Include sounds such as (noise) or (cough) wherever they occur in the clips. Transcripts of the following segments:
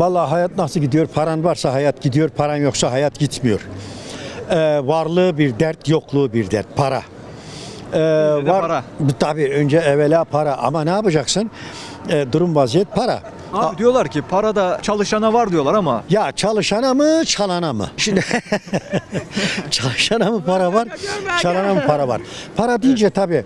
Vallahi hayat nasıl gidiyor? Paran varsa hayat gidiyor, paran yoksa hayat gitmiyor. Ee, varlığı bir dert, yokluğu bir dert. Para. Ee, de para. Tabii önce evvela para ama ne yapacaksın? Ee, durum vaziyet para. Abi diyorlar ki para da çalışana var diyorlar ama Ya çalışana mı, çalana mı? Şimdi (laughs) çalışana mı para var, çalana mı para var? Para deyince tabii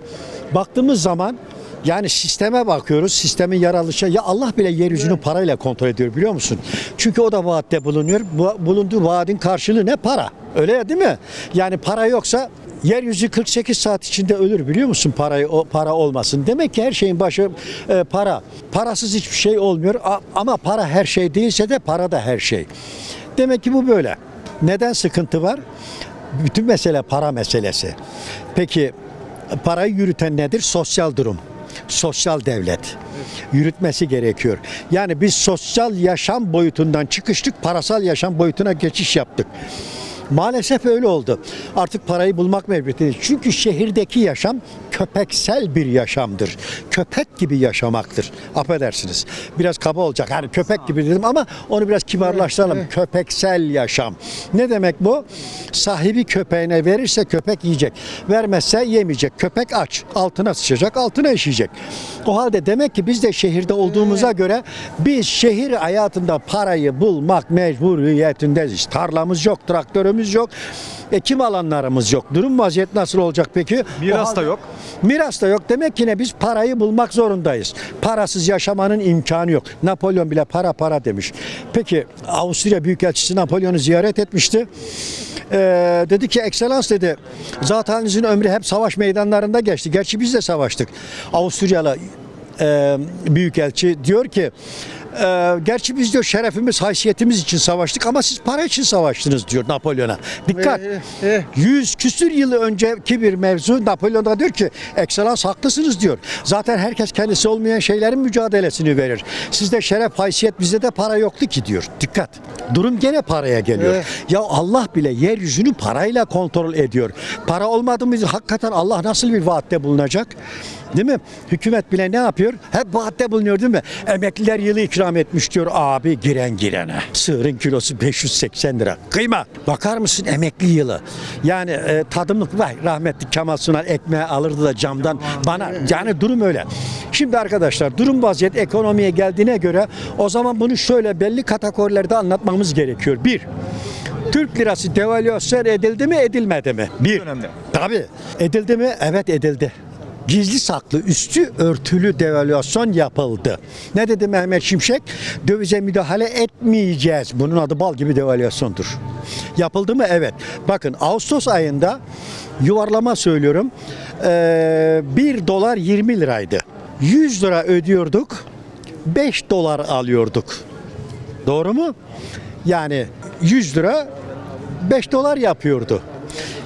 baktığımız zaman yani sisteme bakıyoruz. Sistemin yaratılışı ya Allah bile yeryüzünü parayla kontrol ediyor biliyor musun? Çünkü o da vaatte bulunuyor. Bu, bulunduğu vaadin karşılığı ne? Para. Öyle ya değil mi? Yani para yoksa Yeryüzü 48 saat içinde ölür biliyor musun parayı o para olmasın. Demek ki her şeyin başı e, para. Parasız hiçbir şey olmuyor A- ama para her şey değilse de para da her şey. Demek ki bu böyle. Neden sıkıntı var? Bütün mesele para meselesi. Peki parayı yürüten nedir? Sosyal durum. Sosyal devlet. Yürütmesi gerekiyor. Yani biz sosyal yaşam boyutundan çıkıştık, parasal yaşam boyutuna geçiş yaptık. Maalesef öyle oldu. Artık parayı bulmak mecburiyetindeyiz. Çünkü şehirdeki yaşam köpeksel bir yaşamdır. Köpek gibi yaşamaktır. Affedersiniz. Biraz kaba olacak. Hani köpek gibi dedim ama onu biraz kibarlaştıralım. Köpeksel yaşam. Ne demek bu? Sahibi köpeğine verirse köpek yiyecek. Vermezse yemeyecek. Köpek aç. Altına sıçacak, altına işeyecek. O halde demek ki biz de şehirde olduğumuza göre biz şehir hayatında parayı bulmak mecburiyetindeyiz. Tarlamız yok, traktörümüz yok, ekim alanlarımız yok. Durum vaziyet nasıl olacak peki? miras da yok. Miras da yok. Demek ki ne biz parayı bulmak zorundayız. Parasız yaşamanın imkanı yok. Napolyon bile para para demiş. Peki Avusturya Büyükelçisi Napolyon'u ziyaret etmişti. Ee, dedi ki ekselans dedi zat halinizin ömrü hep savaş meydanlarında geçti. Gerçi biz de savaştık. Avusturyalı e, Büyükelçi diyor ki e, gerçi biz diyor şerefimiz, haysiyetimiz için savaştık ama siz para için savaştınız diyor Napolyon'a. Dikkat. Yüz küsür yıl önceki bir mevzu Napolyon da diyor ki ekselans haklısınız diyor. Zaten herkes kendisi olmayan şeylerin mücadelesini verir. Sizde şeref, haysiyet bizde de para yoktu ki diyor. Dikkat. Durum gene paraya geliyor. Ya Allah bile yeryüzünü parayla kontrol ediyor. Para olmadı mı hakikaten Allah nasıl bir vaatte bulunacak? Değil mi? Hükümet bile ne yapıyor? Hep vaatte bulunuyor değil mi? Emekliler yılı ikram etmiş diyor abi giren girene. Sığırın kilosu 580 lira. Kıyma. Bakar mısın emekli yılı? Yani e, tadımlık vay rahmetli Kemal Sunal ekmeği alırdı da camdan bana yani durum öyle. Şimdi arkadaşlar durum vaziyet ekonomiye geldiğine göre o zaman bunu şöyle belli kategorilerde anlatmamız gerekiyor. Bir, Türk lirası devalüasyon edildi mi edilmedi mi? Bir. dönemde. Tabii. Edildi mi? Evet edildi. Gizli saklı üstü örtülü devalüasyon yapıldı. Ne dedi Mehmet Şimşek? Dövize müdahale etmeyeceğiz. Bunun adı bal gibi devalüasyondur. Yapıldı mı? Evet. Bakın Ağustos ayında yuvarlama söylüyorum. Ee, 1 dolar 20 liraydı. 100 lira ödüyorduk. 5 dolar alıyorduk. Doğru mu? Yani 100 lira 5 dolar yapıyordu.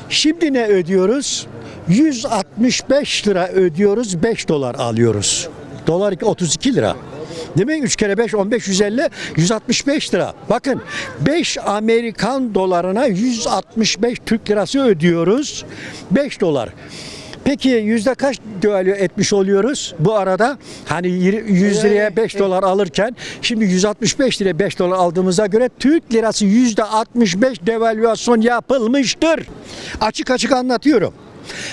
Şimdi ne ödüyoruz? 165 lira ödüyoruz, 5 dolar alıyoruz. Dolar 32 lira. Değil mi? 3 kere 5, 15, 150, 165 lira. Bakın 5 Amerikan dolarına 165 Türk lirası ödüyoruz. 5 dolar. Peki yüzde kaç devalü etmiş oluyoruz bu arada? Hani yir- 100 liraya 5 dolar alırken şimdi 165 liraya 5 dolar aldığımıza göre Türk lirası yüzde 65 devalüasyon yapılmıştır. Açık açık anlatıyorum.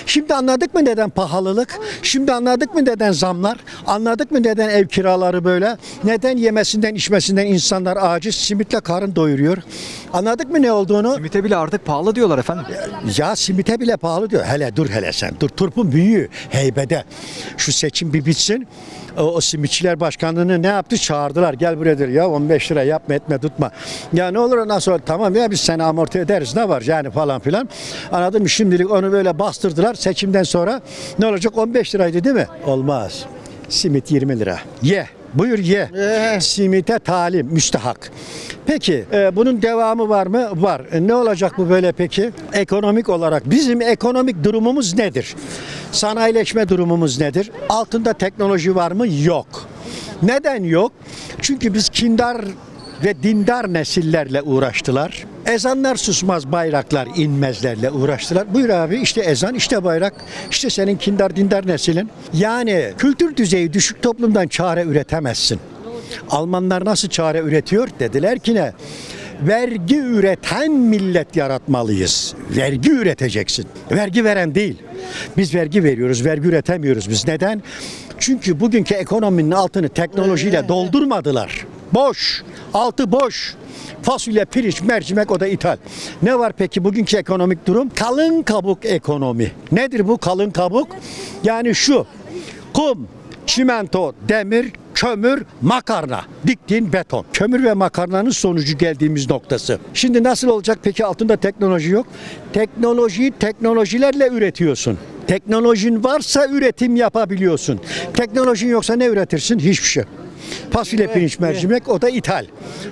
Şimdi anladık mı neden pahalılık? Şimdi anladık mı neden zamlar? Anladık mı neden ev kiraları böyle? Neden yemesinden içmesinden insanlar aciz simitle karın doyuruyor? Anladık mı ne olduğunu? Simite bile artık pahalı diyorlar efendim. Ya simite bile pahalı diyor. Hele dur hele sen. Dur turpun büyüğü heybede. Şu seçim bir bitsin. O, o simitçiler başkanlığını ne yaptı? Çağırdılar. Gel buraya diyor. Ya 15 lira yapma etme tutma. Ya ne olur ondan sonra tamam ya biz seni amorti ederiz. Ne var yani falan filan. Anladın mı? Şimdilik onu böyle bastırdılar. Seçimden sonra ne olacak? 15 liraydı değil mi? Olmaz. Simit 20 lira. Ye. Buyur ye. Simite talim müstahak. Peki e, bunun devamı var mı? Var. E, ne olacak bu böyle peki? Ekonomik olarak bizim ekonomik durumumuz nedir? Sanayileşme durumumuz nedir? Altında teknoloji var mı? Yok. Neden yok? Çünkü biz kindar ve dindar nesillerle uğraştılar. Ezanlar susmaz, bayraklar inmezlerle uğraştılar. Buyur abi işte ezan, işte bayrak, işte senin kindar dindar neslin. Yani kültür düzeyi düşük toplumdan çare üretemezsin. Almanlar nasıl çare üretiyor? Dediler ki ne? Vergi üreten millet yaratmalıyız. Vergi üreteceksin. Vergi veren değil. Biz vergi veriyoruz, vergi üretemiyoruz biz. Neden? Çünkü bugünkü ekonominin altını teknolojiyle doldurmadılar. Boş, altı boş. Fasulye, pirinç, mercimek o da ithal. Ne var peki bugünkü ekonomik durum? Kalın kabuk ekonomi. Nedir bu kalın kabuk? Yani şu. Kum, çimento, demir, kömür, makarna. Diktiğin beton. Kömür ve makarnanın sonucu geldiğimiz noktası. Şimdi nasıl olacak peki altında teknoloji yok? Teknolojiyi teknolojilerle üretiyorsun. Teknolojin varsa üretim yapabiliyorsun. Teknolojin yoksa ne üretirsin? Hiçbir şey. Fasulye, pirinç, mercimek o da ithal.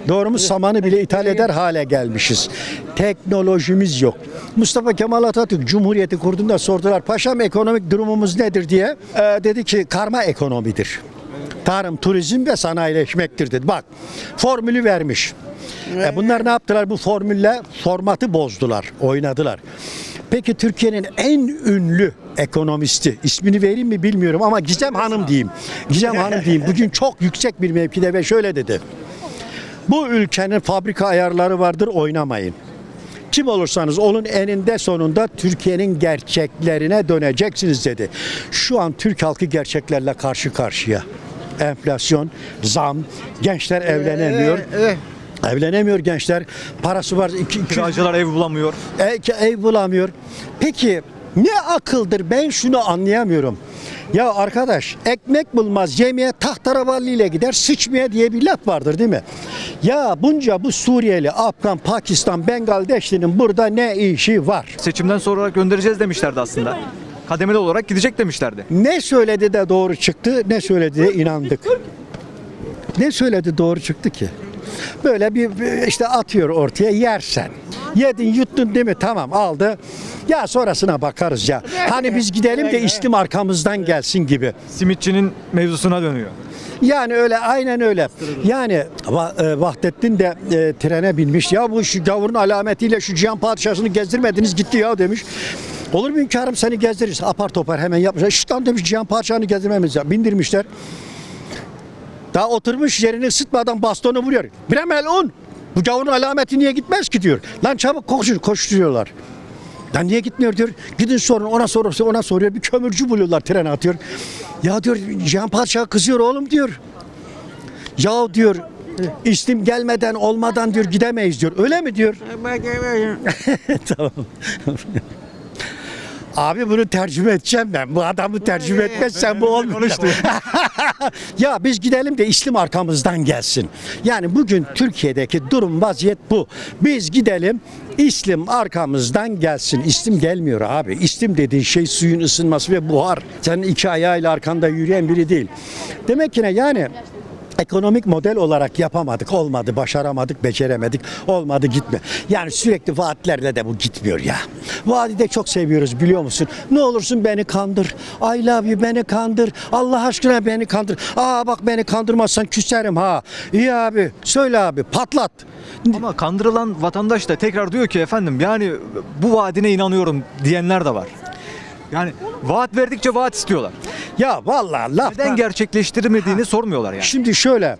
Doğru mu? Samanı bile ithal eder hale gelmişiz. Teknolojimiz yok. Mustafa Kemal Atatürk Cumhuriyeti kurduğunda sordular. Paşam ekonomik durumumuz nedir diye. Ee, dedi ki karma ekonomidir. Tarım, turizm ve sanayileşmektir dedi. Bak formülü vermiş. E bunlar ne yaptılar bu formülle? Formatı bozdular, oynadılar. Peki Türkiye'nin en ünlü ekonomisti, ismini vereyim mi bilmiyorum ama Gizem Hanım diyeyim. Gizem Hanım diyeyim. Bugün (laughs) çok yüksek bir mevkide ve şöyle dedi. Bu ülkenin fabrika ayarları vardır oynamayın. Kim olursanız olun eninde sonunda Türkiye'nin gerçeklerine döneceksiniz dedi. Şu an Türk halkı gerçeklerle karşı karşıya. Enflasyon, zam, gençler evlenemiyor. Evlenemiyor gençler. Parası var. Iki, iki, Kiracılar ev bulamıyor. e- ev bulamıyor. Peki ne akıldır ben şunu anlayamıyorum. Ya arkadaş ekmek bulmaz yemeğe tahtaravalliyle gider sıçmaya diye bir laf vardır değil mi? Ya bunca bu Suriyeli, Afgan, Pakistan, Bengaldeşli'nin burada ne işi var? Seçimden sonra göndereceğiz demişlerdi aslında. Kademeli olarak gidecek demişlerdi. Ne söyledi de doğru çıktı, ne söyledi de inandık. Ne söyledi doğru çıktı ki? Böyle bir işte atıyor ortaya yersen. Yedin yuttun değil mi? Tamam aldı. Ya sonrasına bakarız ya. Hani biz gidelim de istim arkamızdan gelsin gibi. Simitçinin mevzusuna dönüyor. Yani öyle aynen öyle. Yani Va- e, Vahdettin de e, trene binmiş. Ya bu şu gavurun alametiyle şu Cihan Padişah'ını gezdirmediniz gitti ya demiş. Olur mu hünkârım seni gezdiririz. Apar topar hemen yapmışlar. Şiştan demiş Cihan Padişah'ını gezdirmemiz ya. Bindirmişler. Daha oturmuş yerini ısıtmadan bastonu vuruyor. Bremel un. Bu gavurun alameti niye gitmez ki diyor. Lan çabuk koşun koşturuyorlar. Lan niye gitmiyor diyor. Gidin sorun ona sorursa ona soruyor. Bir kömürcü buluyorlar trene atıyor. Ya diyor Cihan Padişah kızıyor oğlum diyor. Ya diyor istim gelmeden olmadan diyor gidemeyiz diyor. Öyle mi diyor? (laughs) tamam. Abi bunu tercüme edeceğim ben. Bu adamı tercüme etmezsen bu olmuyor. Konuştu. (laughs) ya biz gidelim de İslam arkamızdan gelsin. Yani bugün Türkiye'deki durum vaziyet bu. Biz gidelim İslam arkamızdan gelsin. İslim gelmiyor abi. İslim dediğin şey suyun ısınması ve buhar. Sen iki ayağıyla arkanda yürüyen biri değil. Demek ki ne yani ekonomik model olarak yapamadık, olmadı, başaramadık, beceremedik, olmadı gitme. Yani sürekli vaatlerle de bu gitmiyor ya. Vaadi de çok seviyoruz biliyor musun? Ne olursun beni kandır. I love you beni kandır. Allah aşkına beni kandır. Aa bak beni kandırmazsan küserim ha. İyi abi söyle abi patlat. Ama kandırılan vatandaş da tekrar diyor ki efendim yani bu vaadine inanıyorum diyenler de var. Yani vaat verdikçe vaat istiyorlar. Ya vallahi laftan... Neden gerçekleştirmediğini sormuyorlar yani. Şimdi şöyle.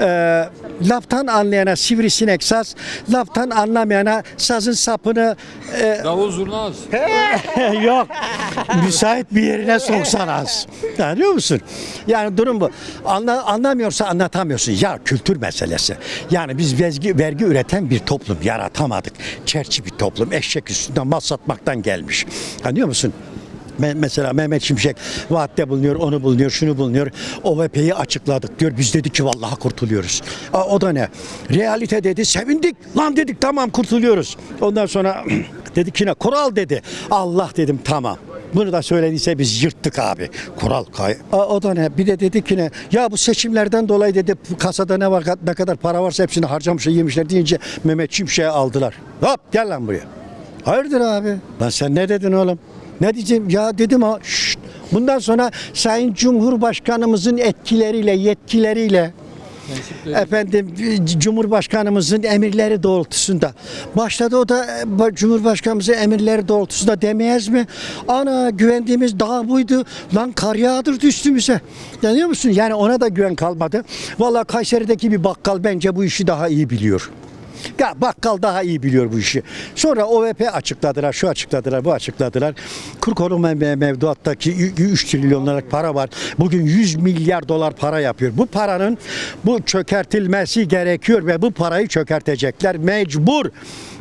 e, laftan anlayana sivrisinek saz, laftan anlamayana sazın sapını e, Davul zurna az. (laughs) Yok. Müsait bir yerine soksan az. Anlıyor musun? Yani durum bu. Anla, anlamıyorsa anlatamıyorsun. Ya kültür meselesi. Yani biz vergi, vergi üreten bir toplum yaratamadık. Çerçi bir toplum. Eşek üstünde mal satmaktan gelmiş. Anlıyor musun? Me- Mesela Mehmet Şimşek vaatte bulunuyor, onu bulunuyor, şunu bulunuyor. OVP'yi açıkladık diyor. Biz dedik ki vallahi kurtuluyoruz. Aa, o da ne? Realite dedi, sevindik. Lan dedik tamam kurtuluyoruz. Ondan sonra (clears throat) dedik ki ne? Kural dedi. Allah dedim tamam. Bunu da söylediyse biz yırttık abi. Kural kay. Aa, o da ne? Bir de dedik ki ne? Ya bu seçimlerden dolayı dedi kasada ne var ne kadar para varsa hepsini harcamışlar yemişler deyince Mehmet Şimşek'i aldılar. Hop gel lan buraya. Hayırdır abi? Lan sen ne dedin oğlum? Ne diyeceğim? Ya dedim ha. şşt. Bundan sonra Sayın Cumhurbaşkanımızın etkileriyle, yetkileriyle efendim Cumhurbaşkanımızın emirleri doğrultusunda. Başladı o da e, Cumhurbaşkanımızın emirleri doğrultusunda demeyez mi? Ana güvendiğimiz dağ buydu. Lan kar yağdırdı üstümüze. Yanıyor musun? Yani ona da güven kalmadı. Vallahi Kayseri'deki bir bakkal bence bu işi daha iyi biliyor. Ya bakkal daha iyi biliyor bu işi. Sonra OVP açıkladılar, şu açıkladılar, bu açıkladılar. Kur koruma mev- mevduattaki 3 trilyonluk para var. Bugün 100 milyar dolar para yapıyor. Bu paranın bu çökertilmesi gerekiyor ve bu parayı çökertecekler. Mecbur.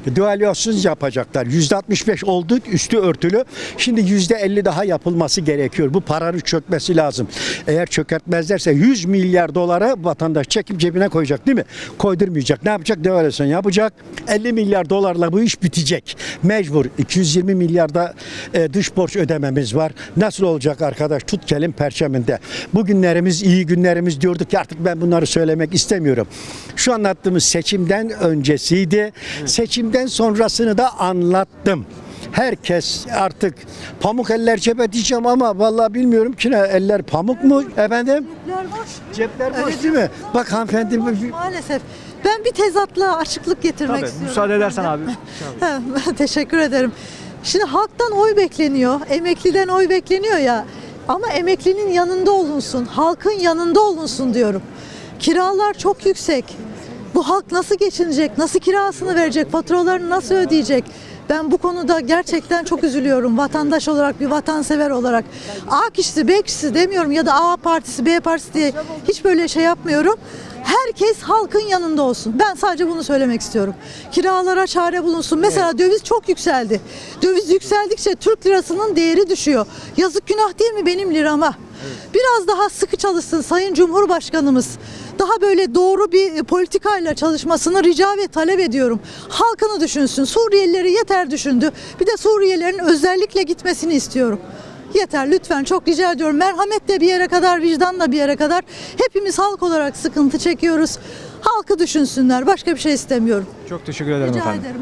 Devalüasyon yapacaklar. %65 olduk üstü örtülü. Şimdi %50 daha yapılması gerekiyor. Bu paranın çökmesi lazım. Eğer çökertmezlerse 100 milyar dolara vatandaş çekip cebine koyacak değil mi? Koydurmayacak. Ne yapacak? Devalüasyon yapacak. 50 milyar dolarla bu iş bitecek. Mecbur. 220 milyarda e, dış borç ödememiz var. Nasıl olacak arkadaş? Tut gelin perçeminde. Bugünlerimiz iyi günlerimiz diyorduk ki artık ben bunları söylemek istemiyorum. Şu anlattığımız seçimden öncesiydi. Seçimden sonrasını da anlattım. Herkes artık pamuk eller cebe diyeceğim ama vallahi bilmiyorum ki ne eller pamuk mu efendim? Cepler boş. Cepler boş Evet. değil mi? Bak hanımefendi Maalesef. Ben bir tezatla açıklık getirmek Tabii, istiyorum. müsaade edersen abi. (laughs) (laughs) Teşekkür ederim. Şimdi halktan oy bekleniyor, emekliden oy bekleniyor ya. Ama emeklinin yanında olunsun, halkın yanında olunsun diyorum. Kiralar çok yüksek. Bu halk nasıl geçinecek, nasıl kirasını verecek, faturalarını nasıl ödeyecek? Ben bu konuda gerçekten çok üzülüyorum vatandaş olarak, bir vatansever olarak. A kişisi, B kişisi demiyorum ya da A partisi, B partisi diye hiç böyle şey yapmıyorum. Herkes halkın yanında olsun. Ben sadece bunu söylemek istiyorum. Kiralara çare bulunsun. Mesela döviz çok yükseldi. Döviz yükseldikçe Türk lirasının değeri düşüyor. Yazık günah değil mi benim lirama? Biraz daha sıkı çalışsın Sayın Cumhurbaşkanımız. Daha böyle doğru bir politikayla çalışmasını rica ve talep ediyorum. Halkını düşünsün. Suriyelileri yeter düşündü. Bir de Suriyelilerin özellikle gitmesini istiyorum. Yeter lütfen çok rica ediyorum. Merhamet de bir yere kadar, vicdan da bir yere kadar. Hepimiz halk olarak sıkıntı çekiyoruz. Halkı düşünsünler. Başka bir şey istemiyorum. Çok teşekkür ederim Rica efendim. ederim.